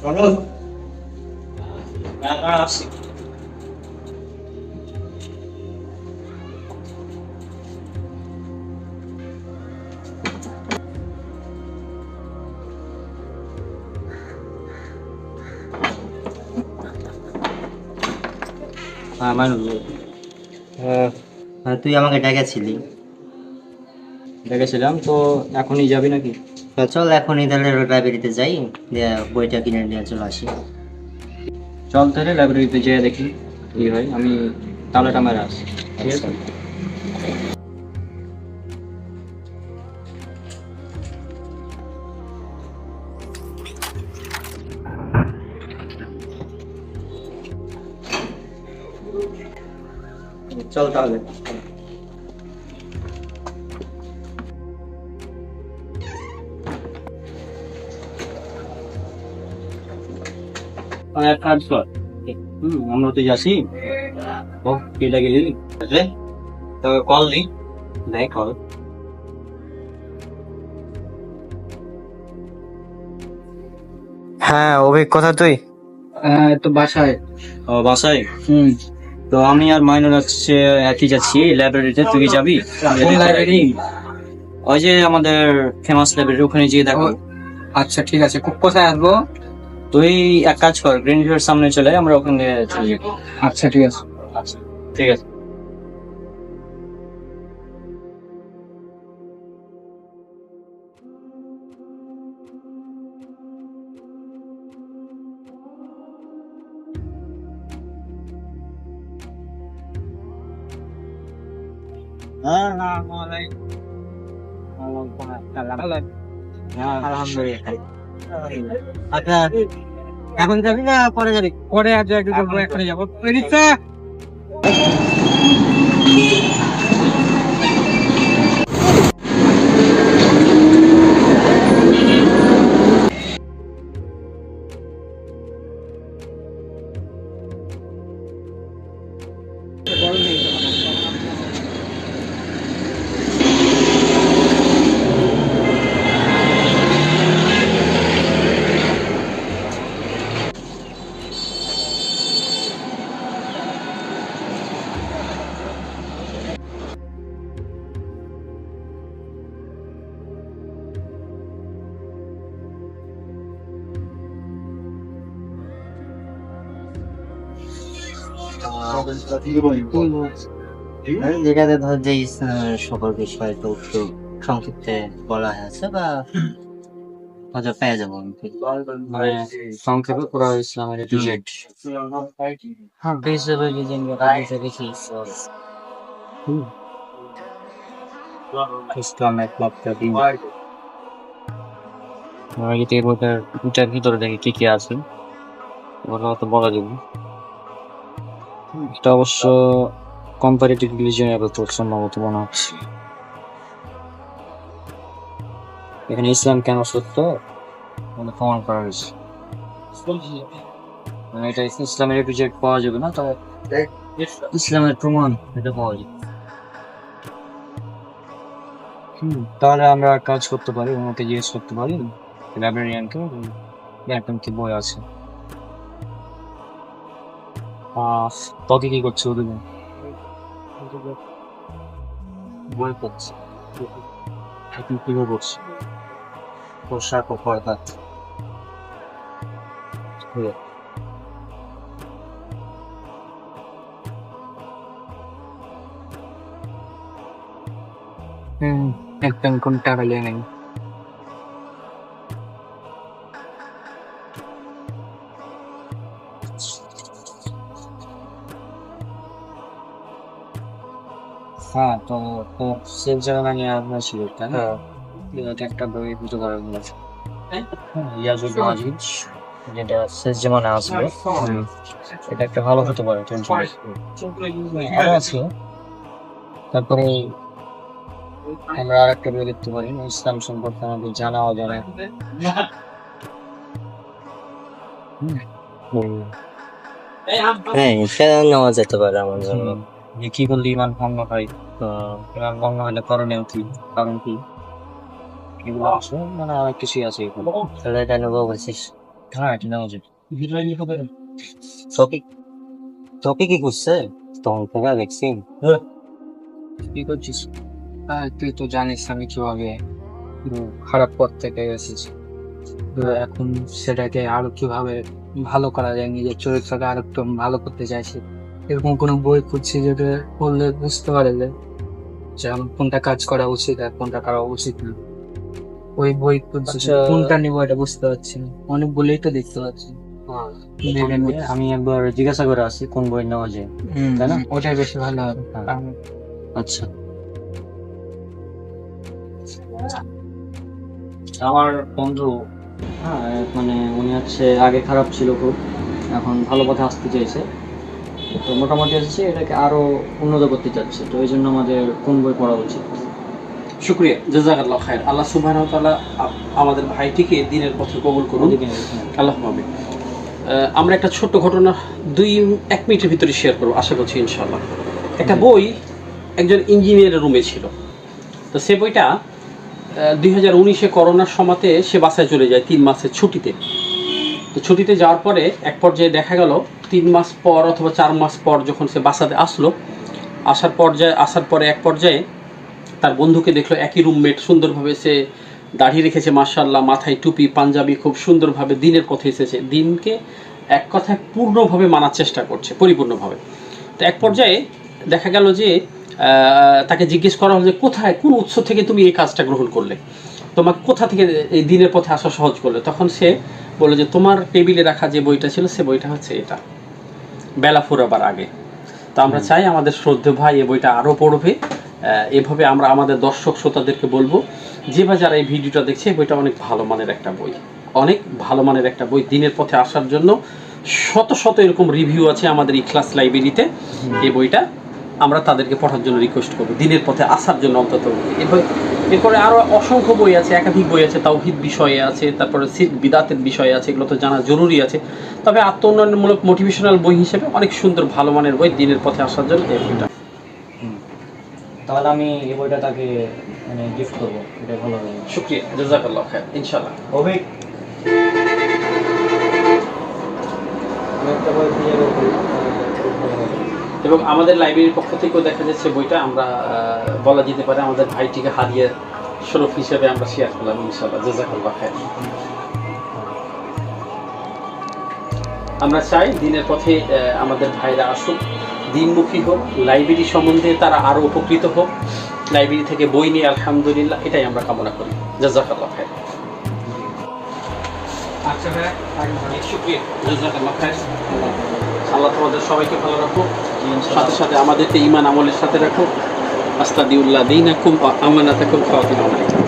চলো হ্যাঁ হ্যাঁ, তুই আমাকে ডেকেছিলি। দেখেছিলাম তো এখনই যাবি নাকি? চল এখনই তাহলে লাইব্রেরিতে যাই বইটা কিনে নিয়ে চলে আসি। চল তাহলে লাইব্রেরিতে যেয়ে দেখি কি হয়। আমি তালাটা মেরে আসি চল তাহলে। এক কাজ কর। হুম আমরা তো যাচ্ছি। ও কেটা গেলি। রে তোকে কল দি দেখ কল হ্যাঁ অভিজ্ঞতা তুই? হ্যাঁ তো বাসায়। ও বাসায়? হুম। তো আমি আর মাইনুর হচ্ছে একই যাচ্ছি লাইব্রেরিতে তুই কি যাবি? লাইব্রেরি ওই যে আমাদের ফেমাস লাইব্রেরি ওখানে গিয়ে দেখো। আচ্ছা ঠিক আছে। কোথায় আসব? তুই এক কাজ কর গ্রিন ভিউর সামনে চলে আয়, আমরা ওখানে চলে যাব। আচ্ছা ঠিক আছে। আচ্ছা ঠিক আছে। আলহামদুলিল্লাহ। আচ্ছা এখন যাবি না পরে যাবি? পরে আজ একটু যাব এখানে যাব। রিক্সা যেটাতে ধর যে ইসলামের সকল বিষয় তো একটু সংক্ষিপ্তে বলা হয়েছে বা হয়তো পেয়ে যাব মানে সংক্ষেপে পুরো ইসলামের হ্যাঁ। হিসেবে যদি আমি ইসলাম একমাত্র দিন আমরা যদি এর ভিতরে দেখি কি কি আছে? ওগুলো তো বলা যাবে এটা অবশ্য কম্পারেটিভ রিলিজিয়নের ভেতর সম্ভবত মনে হচ্ছে। এখানে ইসলাম কেন সত্য? মানে প্রমাণ করা হয়েছে। মানে এটা ইসলামের একটু পাওয়া যাবে না, তবে ইসলামের প্রমাণ এটা পাওয়া যাবে। তাহলে আমরা কাজ করতে পারি ওনাকে জিজ্ঞেস করতে পারি। লাইব্রেরিয়ানকে এরকম কি বই আছে। তোকে কি করছে ওদের বই পড়ছে এখন কি বই পোশাক ও হুম একদম কোন টাকা লিয়ে নেই হ্যাঁ তো জায়গা নিয়ে আপনার ছিল তাই না এটা একটা বই দুটো করার মনে আছে ইয়াজুল মাজিদ যেটা শেষ জামানে আসবে এটা একটা ভালো হতে পারে আছে তারপরে আমরা আর একটা বই দেখতে পারি ইসলাম সম্পর্কে আমাদের জানা অজানা হুম। হ্যাঁ সেটা নেওয়া যেতে পারে আমার জন্য যে কি করলে ইমান ভঙ্গ হয় তো ইমান ভঙ্গ হলে করণীয় কি? কারণ কি? এগুলো আছে মানে অনেক কিছুই আছে তাহলে এটা নেব বলছিস হ্যাঁ এটা নেওয়া যায় চকি কি করছে? তখন থেকে দেখছি কি করছিস? আর তুই তো জানিস আমি কীভাবে খারাপ পথ থেকে এসেছি। এখন সেটাকে আরও কীভাবে ভালো করা যায় নিজের চরিত্রটা আরও একটু ভালো করতে চাইছি। এরকম কোনো বই খুঁজছি যেটা পড়লে বুঝতে পারে যে আমার কোনটা কাজ করা উচিত আর কোনটা করা উচিত না। ওই বই খুঁজছি আচ্ছা। কোনটা নিবো এটা বুঝতে পারছি না। অনেক বলেই তো দেখতে পাচ্ছি। আমি একবার জিজ্ঞাসা করে আসি কোন বই নেওয়া যায়। তাই না? ওটাই বেশি ভালো হবে। হ্যাঁ। আচ্ছা। আমার বন্ধু হ্যাঁ মানে উনি হচ্ছে আগে খারাপ ছিল খুব এখন ভালো পথে আসতে চাইছে। তো মোটামুটি হচ্ছে এটাকে আরও উন্নত করতে চাচ্ছে। তো এই জন্য আমাদের কোন বই পড়া উচিত? শুক্রিয়া। জাজাকাল্লাহ খায়ের আল্লাহ তাআলা আ- আমাদের ভাইটিকে দিনের পথে কবুল করুন। আল্লাহ পাবে আমরা একটা ছোট্ট ঘটনা দুই এক মিনিটের ভিতরে শেয়ার করব আশা করছি ইনশাল্লাহ একটা বই একজন ইঞ্জিনিয়ারের রুমে ছিল। তো সে বইটা দুই হাজার উনিশে করোনার সমাতে সে বাসায় চলে যায় তিন মাসের ছুটিতে। তো ছুটিতে যাওয়ার পরে এক পর্যায়ে দেখা গেল, তিন মাস পর অথবা চার মাস পর যখন সে বাসাতে আসলো, আসার পর্যায়ে, আসার পরে এক পর্যায়ে তার বন্ধুকে দেখল একই রুমমেট সুন্দরভাবে সে দাড়ি রেখেছে মার্শাল্লাহ মাথায় টুপি, পাঞ্জাবি, খুব সুন্দরভাবে দিনের পথে এসেছে। দিনকে এক কথায় পূর্ণভাবে মানার চেষ্টা করছে, পরিপূর্ণভাবে। তো এক পর্যায়ে দেখা গেল যে তাকে জিজ্ঞেস করা হলো যে কোথায়, কোন উৎস থেকে তুমি এই কাজটা গ্রহণ করলে? তোমাকে কোথা থেকে এই দিনের পথে আসা সহজ করলে? তখন সে বলল যে তোমার টেবিলে রাখা যে বইটা ছিল সে বইটা হচ্ছে এটা। বেলা ফুরাবার আগে। তো আমরা চাই আমাদের শ্রদ্ধে ভাই এই বইটা আরও পড়বে। এভাবে আমরা আমাদের দর্শক শ্রোতাদেরকে বলব যে বা যারা এই ভিডিওটা দেখছে এই বইটা অনেক ভালো মানের একটা বই। অনেক ভালো মানের একটা বই দিনের পথে আসার জন্য শত শত এরকম রিভিউ আছে আমাদের ইখলাস লাইব্রেরিতে এই বইটা আমরা তাদেরকে পড়ার জন্য রিকোয়েস্ট করব। দিনের পথে আসার জন্য অন্তত। এরপরে এরপরে আরও অসংখ্য বই আছে একাধিক বই আছে তাওহিদ বিষয়ে আছে তারপরে সিদ বিদাতের বিষয়ে আছে এগুলো তো জানা জরুরি আছে। তবে আত্ম উন্নয়নমূলক মোটিভেশনাল বই হিসেবে অনেক সুন্দর ভালো মানের বই দিনের পথে আসার জন্য এই বইটা। তাহলে আমি এই বইটা তাকে মানে গিফট করব। এটা ভালো হবে। শুক্রিয়া। জাজাকাল্লাহ খায় ইনশাল্লাহ অভিক! একটা বই এবং আমাদের লাইব্রেরির পক্ষ থেকেও দেখা যাচ্ছে বইটা আমরা বলা যেতে পারে আমাদের ভাইটিকে হারিয়ে শরফ হিসেবে আমরা শেয়ার করলাম ইনশাল্লাহ জাজাকাল্লাহ খায় আমরা চাই দিনের পথে আমাদের ভাইরা আসুক, দিনমুখী হোক লাইব্রেরি সম্বন্ধে তারা আরও উপকৃত হোক লাইব্রেরি থেকে বই নিয়ে আলহামদুলিল্লাহ, এটাই আমরা কামনা করি। জাজাকাল্লাহ খায় আচ্ছা ভাই শুক্রিয়া। জাজাকাল্লাহ খায় আল্লাহ তোমাদের সবাইকে ভালো রাখো সাথে সাথে আমাদেরকে ইমান আমলের সাথে রাখো আস্তাদিউল্লাহ দিনাকুম আমানাতাকুম থাকুন আমানাতাকুম